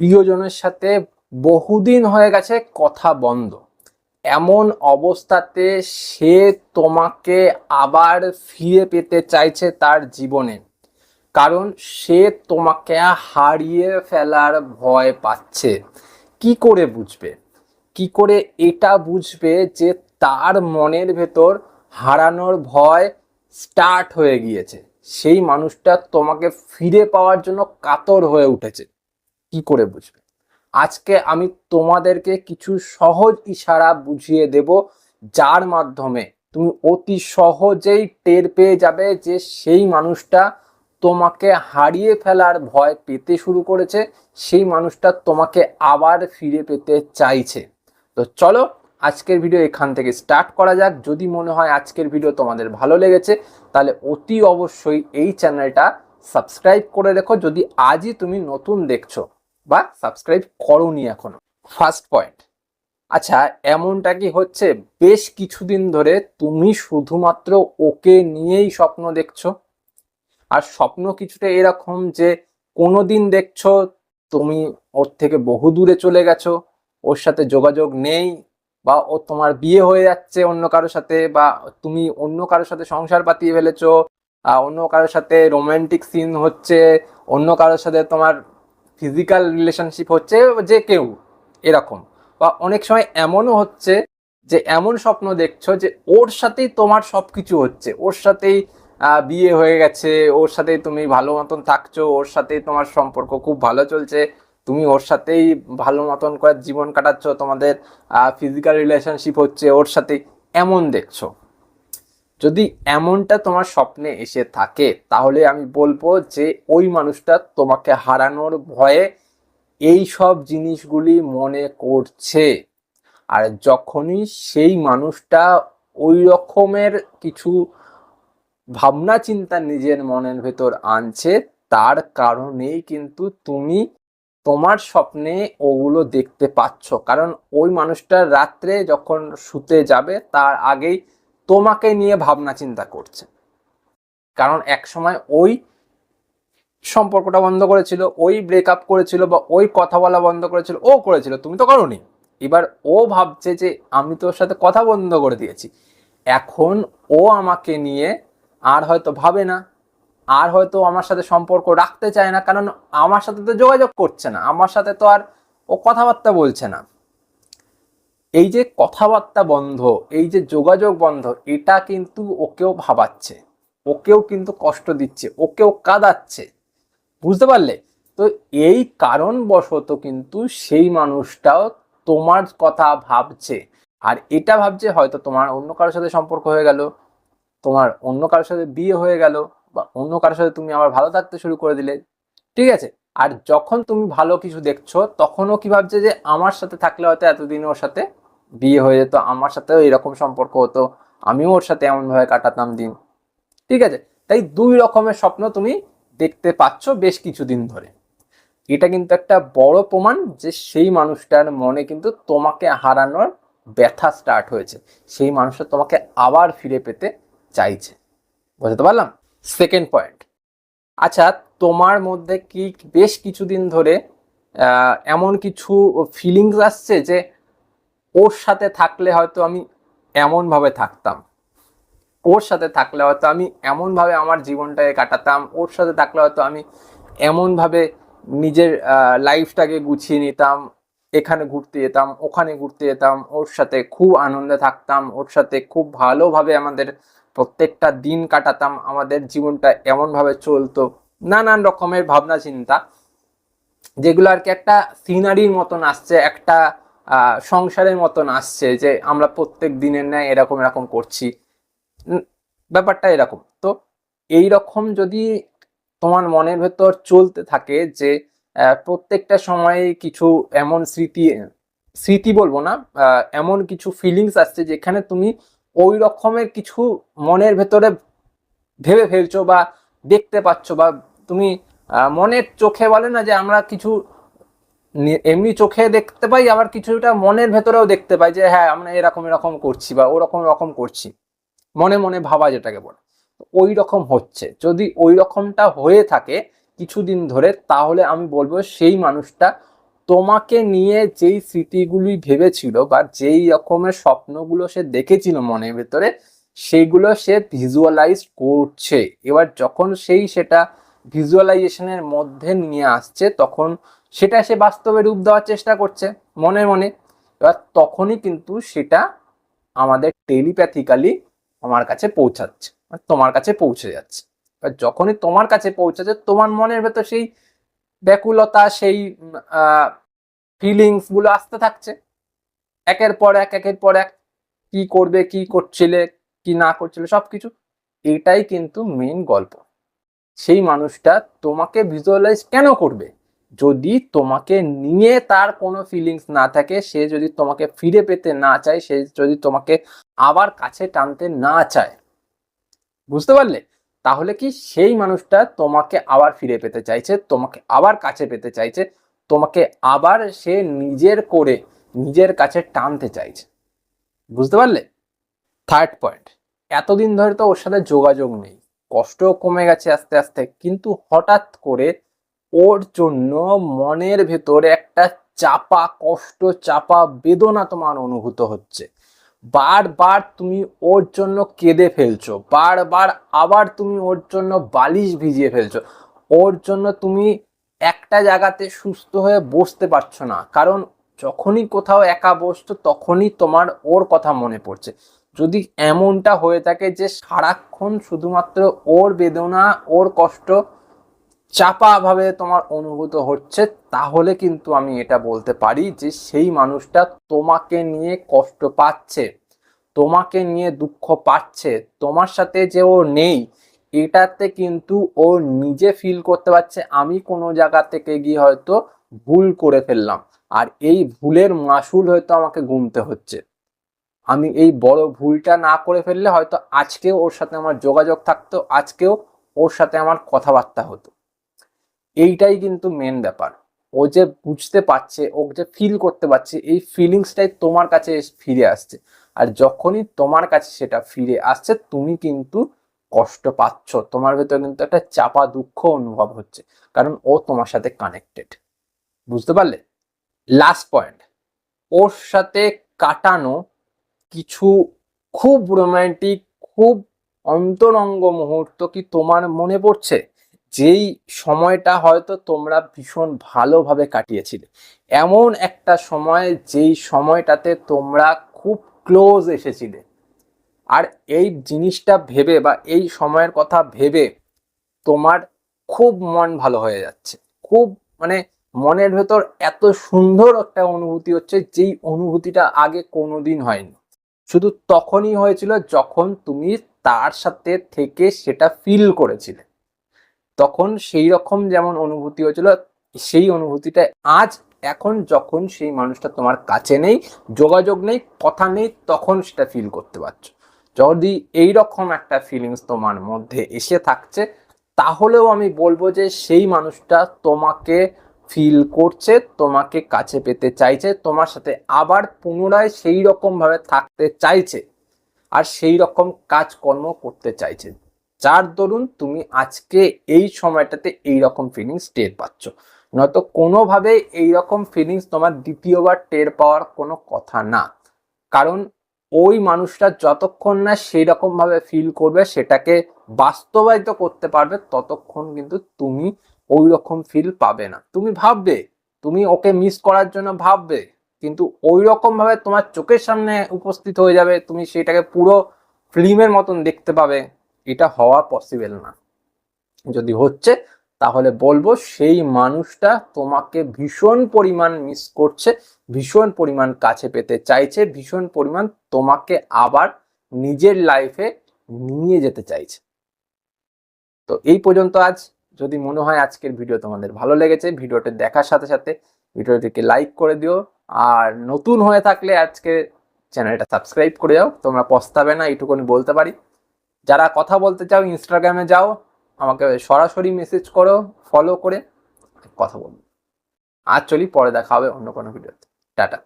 প্রিয়জনের সাথে বহুদিন হয়ে গেছে কথা বন্ধ। এমন অবস্থাতে সে তোমাকে আবার ফিরে পেতে চাইছে তার জীবনে, কারণ সে তোমাকে হারিয়ে ফেলার ভয় পাচ্ছে। কি করে বুঝবে? কি করে এটা বুঝবে যে তার মনের ভেতর হারানোর ভয় স্টার্ট হয়ে গিয়েছে? সেই মানুষটা তোমাকে ফিরে পাওয়ার জন্য কাতর হয়ে উঠেছে। কি করে বুঝবে? আজকে আমি তোমাদেরকে কিছু সহজ ইশারা বুঝিয়ে দেব, যার মাধ্যমে তুমি অতি সহজেই টের পেয়ে যাবে যে সেই মানুষটা তোমাকে হারিয়ে ফেলার ভয় পেতে শুরু করেছে, সেই মানুষটা তোমাকে আবার ফিরে পেতে চাইছে। তো চলো আজকের ভিডিও এখান থেকে স্টার্ট করা যাক। যদি মনে হয় আজকের ভিডিও তোমাদের ভালো লেগেছে, তাহলে অতি অবশ্যই এই চ্যানেলটা সাবস্ক্রাইব করে রেখো। যদি আজই তুমি নতুন দেখছ বা সাবস্ক্রাইব করোনি এখনও। ফার্স্ট পয়েন্ট আচ্ছা এমনটা কি হচ্ছে? বেশ কিছুদিন ধরে তুমি শুধুমাত্র ওকে নিয়েই স্বপ্ন দেখছ? আর স্বপ্ন কিছুটা এরকম যে কোনো দিন দেখছ তুমি ওর থেকে বহু দূরে চলে গেছো, ওর সাথে যোগাযোগ নেই, বা ও তোমার বিয়ে হয়ে যাচ্ছে অন্য কারোর সাথে, বা তুমি অন্য কারোর সাথে সংসার পাতিয়ে ফেলেছো অন্য কারোর সাথে রোম্যান্টিক সিন হচ্ছে, অন্য কারোর সাথে তোমার ফিজিক্যাল রিলেশনশিপ হচ্ছে যে কেউ, এরকম। বা অনেক সময় এমনও হচ্ছে যে এমন স্বপ্ন দেখছ যে ওর সাথেই তোমার সব কিছু হচ্ছে। ওর সাথেই বিয়ে হয়ে গেছে, ওর সাথেই তুমি ভালো মতন থাকছো, ওর সাথেই তোমার সম্পর্ক খুব ভালো চলছে, তুমি ওর সাথেই ভালো মতন করে জীবন কাটাচ্ছ, তোমাদের ফিজিক্যাল রিলেশনশিপ হচ্ছে, ওর সাথেই এমন দেখছ। যদি এমনটা তোমার স্বপ্নে এসে থাকে, তাহলে আমি বলব যে ওই মানুষটা তোমাকে হারানোর ভয়ে এই সব জিনিসগুলি মনে করছে। আর যখনই সেই মানুষটা ওই রকমের কিছু ভাবনা চিন্তা নিজের মনের ভেতর আনছে, তার কারণেই কিন্তু তুমি তোমার স্বপ্নে ওগুলো দেখতে পাচ্ছ। কারণ ওই মানুষটা রাত্রে যখন শুতে যাবে, তার আগেই তোমাকে নিয়ে ভাবনা চিন্তা করছে। কারণ এক সময় ওই সম্পর্কটা বন্ধ করেছিল, ওই ব্রেকআপ করেছিল বা ওই কথা বলা বন্ধ করেছিল, ও করেছিল, তুমি তো করোনি। এবার ও ভাবছে যে আমি তোর সাথে কথা বন্ধ করে দিয়েছি। এখন ও আমাকে নিয়ে আর হয়তো ভাবে না, আর হয়তো আমার সাথে সম্পর্ক রাখতে চায় না, কারণ আমার সাথে তো যোগাযোগ করছে না, আমার সাথে তো আর ও কথাবার্তা বলছে না। এই যে কথাবার্তা বন্ধ, এই যে যোগাযোগ বন্ধ, এটা কিন্তু ওকেও ভাবাচ্ছে, ওকেও কিন্তু কষ্ট দিচ্ছে, ওকেও কাঁদাচ্ছে। বুঝতে পারলে? তো এই কারণবশত কিন্তু সেই মানুষটাও তোমার কথা ভাবছে। আর এটা ভাবছে হয়তো তোমার অন্য কারোর সাথে সম্পর্ক হয়ে গেল, তোমার অন্য কারোর সাথে বিয়ে হয়ে গেল, বা অন্য কারোর সাথে তুমি আবার ভালো থাকতে শুরু করে দিলে। ঠিক আছে? আর যখন তুমি ভালো কিছু দেখছ, তখনও কি ভাবছে যে আমার সাথে থাকলে হয়তো এতদিন ওর সাথে বিয়ে হয়ে যেত, আমার সাথেও এরকম সম্পর্ক হতো, আমিও ওর সাথে এমনভাবে কাটাতাম দিন। ঠিক আছে? তাই দুই রকমের স্বপ্ন তুমি দেখতে পাচ্ছ বেশ কিছুদিন ধরে। এটা কিন্তু একটা বড় প্রমাণ যে সেই মানুষটার মনে কিন্তু তোমাকে হারানোর ব্যথা স্টার্ট হয়েছে। সেই মানুষটা তোমাকে আবার ফিরে পেতে চাইছে। বুঝতে পারলাম? সেকেন্ড পয়েন্ট আচ্ছা তোমার মধ্যে কি বেশ কিছুদিন ধরে এমন কিছু ফিলিংস আসছে যে ওর সাথে থাকলে হয়তো আমি এমনভাবে থাকতাম। ওর সাথে থাকলে হয়তো আমি এমনভাবে আমার জীবনটাকে কাটাতাম। ওর সাথে থাকলে হয়তো আমি এমনভাবে নিজের লাইফটাকে গুছিয়ে নিতাম। এখানে ঘুরতে যেতাম, ওখানে ঘুরতে যেতাম। ওর সাথে খুব আনন্দে থাকতাম। ওর সাথে খুব ভালোভাবে আমাদের প্রত্যেকটা দিন কাটাতাম। আমাদের জীবনটা এমনভাবে চলতো। নানান রকমের ভাবনা চিন্তা যেগুলো আর কি একটা সিনারির মতন আসছে। একটা সংসারের মতন আসছে যে আমরা প্রত্যেক দিনের ন্যায় এরকম এরকম করছি। ব্যাপারটা এরকম। তো এই রকম যদি তোমার মনের ভেতর চলতে থাকে যে প্রত্যেকটা সময়ে কিছু এমন স্মৃতি স্মৃতি বলব না এমন কিছু ফিলিংস আসছে যেখানে তুমি ওই রকমের কিছু মনের ভেতরে ভেবে ফেলছো বা দেখতে পাচ্ছ বা তুমি মনের চোখে বলে না যে আমরা কিছু এমনি চোখে দেখতে পাই, আবার কিছুটা মনের ভেতরেও দেখতে পাই যে হ্যাঁ আমরা এরকম এরকম করছি বা ওরকম রকম করছি। মনে মনে ভাবা যেটাকে বলে। ওই রকম হচ্ছে। যদি ওই রকমটা হয়ে থাকে কিছুদিন ধরে, তাহলে আমি বলব সেই মানুষটা তোমাকে নিয়ে যেই স্মৃতিগুলি ভেবেছিল বা যেই রকমের স্বপ্নগুলো সে দেখেছিল মনের ভেতরে সেইগুলো সে ভিজুয়ালাইজ করছে। এবার যখন সেই সেটা ভিজুয়ালাইজেশনের মধ্যে নিয়ে আসছে, তখন সেটা সে বাস্তবে রূপ দেওয়ার চেষ্টা করছে, মনে মনে। এবার তখনই কিন্তু সেটা আমাদের টেলিপ্যাথিক্যালি আমার কাছে পৌঁছাচ্ছে মানে তোমার কাছে পৌঁছে যাচ্ছে। এবার যখনই তোমার কাছে পৌঁছাচ্ছে, তোমার মনের ভেতর সেই ব্যাকুলতা, সেই ফিলিংসগুলো আসতে থাকছে। একের পর এক, একের পর এক, কি করবে, কি করছিলে, কি না করছিলে, সবকিছু। এটাই কিন্তু মেন গল্প। সেই মানুষটা তোমাকে ভিজুয়ালাইজ কেন করবে? যদি তোমাকে নিয়ে তার কোনো ফিলিংস না থাকে, সে যদি তোমাকে ফিরে পেতে না চায়, সে যদি তোমাকে আবার কাছে টানতে না চায়, বুঝতে পারলে? তাহলে কি সেই মানুষটা তোমাকে আবার ফিরে পেতে চাইছে, তোমাকে আবার কাছে পেতে চাইছে, তোমাকে আবার সে নিজের করে, নিজের কাছে টানতে চাইছে, বুঝতে পারলে? থার্ড পয়েন্ট এতদিন ধরে তো ওর সাথে যোগাযোগ নেই। কষ্টও কমে গেছে আস্তে আস্তে। কিন্তু হঠাৎ করে ওর জন্য মনের ভেতরে একটা চাপা কষ্ট, চাপা বেদনা তোমার অনুভূত হচ্ছে। বারবার তুমি ওর জন্য কেঁদে ফেলছো, বারবার আবার তুমি ওর জন্য বালিশ ভিজিয়ে ফেলছো। ওর জন্য তুমি একটা জায়গাতে সুস্থ হয়ে বসতে পারছ না। কারণ যখনই কোথাও একা বসছো, তখনই তোমার ওর কথা মনে পড়ছে। যদি এমনটা হয়ে থাকে যে সারাক্ষণ শুধুমাত্র ওর বেদনা, ওর কষ্ট চাপা ভাবে তোমার অনুভূত হচ্ছে, তাহলে কিন্তু আমি এটা বলতে পারি যে সেই মানুষটা তোমাকে নিয়ে কষ্ট পাচ্ছে, তোমাকে নিয়ে দুঃখ পাচ্ছে, তোমার সাথে যে ও নেই, এটাতে কিন্তু ও নিজে ফিল করতে পারছে, আমি কোনো জায়গা থেকে গিয়ে হয়তো ভুল করে ফেললাম। আর এই ভুলের মাসুল হয়তো আমাকে গুনতে হচ্ছে। আমি এই বড় ভুলটা না করে ফেললে হয়তো আজকেও ওর সাথে আমার যোগাযোগ থাকতো, আজকেও ওর সাথে আমার কথাবার্তা হতো। এইটাই কিন্তু মেন ব্যাপার। ও যে বুঝতে পারছে, ও যে ফিল করতে পারছে, এই ফিলিংসটাই তোমার কাছে ফিরে আসছে। আর যখনই তোমার কাছে সেটা ফিরে আসছে, তুমি কিন্তু কষ্ট পাচ্ছ। তোমার ভেতরে কিন্তু একটা চাপা দুঃখ অনুভব হচ্ছে, কারণ ও তোমার সাথে কানেক্টেড বুঝতে পারলে? লাস্ট পয়েন্ট ওর সাথে কাটানো কিছু খুব রোম্যান্টিক খুব অন্তরঙ্গ মুহূর্ত কি তোমার মনে পড়ছে? যেই সময়টা হয়তো তোমরা ভীষণ ভালোভাবে কাটিয়েছিলে। এমন একটা সময় যেই সময়টাতে তোমরা খুব ক্লোজ এসেছিলে। আর এই জিনিসটা ভেবে বা এই সময়ের কথা ভেবে তোমার খুব মন ভালো হয়ে যাচ্ছে। খুব মানে মনের ভেতর এত সুন্দর একটা অনুভূতি হচ্ছে যেই অনুভূতিটা আগে কোনোদিন হয়নি। শুধু তখনই হয়েছিল যখন তুমি তার সাথে থেকে সেটা ফিল করেছিলে। তখন সেই রকম যেমন অনুভূতি হয়েছিল, সেই অনুভূতিটা আজ, এখন যখন সেই মানুষটা তোমার কাছে নেই, যোগাযোগ নেই, কথা নেই, তখন সেটা ফিল করতে পারছ। যদি এই রকম একটা ফিলিংস তোমার মধ্যে এসে থাকছে, তাহলেও আমি বলব যে সেই মানুষটা তোমাকে ফিল করছে, তোমাকে কাছে পেতে চাইছে, তোমার সাথে আবার পুনরায় সেই রকম ভাবে থাকতে চাইছে আর সেই রকম কাজকর্ম করতে চাইছে। যার দরুন তুমি আজকে এই সময়টাতে এই রকম ফিলিংস টের পাচ্ছ। নয়তো কোনোভাবে এই রকম ফিলিংস তোমার দ্বিতীয়বার টের পাওয়ার কোনো কথা না। কারণ ওই মানুষটা যতক্ষণ না সেই রকম ভাবে ফিল করবে, সেটাকে বাস্তবায়িত করতে পারবে, ততক্ষণ কিন্তু তুমি ওই রকম ফিল পাবে না। তুমি ভাববে, তুমি ওকে মিস করার জন্য ভাববে, কিন্তু ওই রকম ভাবে তোমার চোখের সামনে উপস্থিত হয়ে যাবে, তুমি সেটাকে পুরো ফিল্মের মতন দেখতে পাবে। এটা হওয়া পসিবল না। যদি হচ্ছে, তাহলে বলব সেই মানুষটা তোমাকে ভীষণ পরিমাণ মিস করছে, ভীষণ পরিমাণ কাছে পেতে চাইছে, ভীষণ পরিমাণ তোমাকে আবার নিজের লাইফে নিয়ে যেতে চাইছে। তো এই পর্যন্ত আজ যদি মনে হয় আজকের ভিডিও তোমাদের ভালো লেগেছে, ভিডিওটি দেখার সাথে সাথে ভিডিওটিকে লাইক করে দিও। আর নতুন হয়ে থাকলে আজকে চ্যানেলটা সাবস্ক্রাইব করে যাও তোমরা পস্তাবে না, এইটুকুনি বলতে পারি। যারা কথা বলতে চাও ইনস্টাগ্রামে যাও, আমাকে সরাসরি মেসেজ করো ফলো করে কথা বলব আর চলি, পরে দেখা হবে অন্য কোনো ভিডিওতে। টাটা।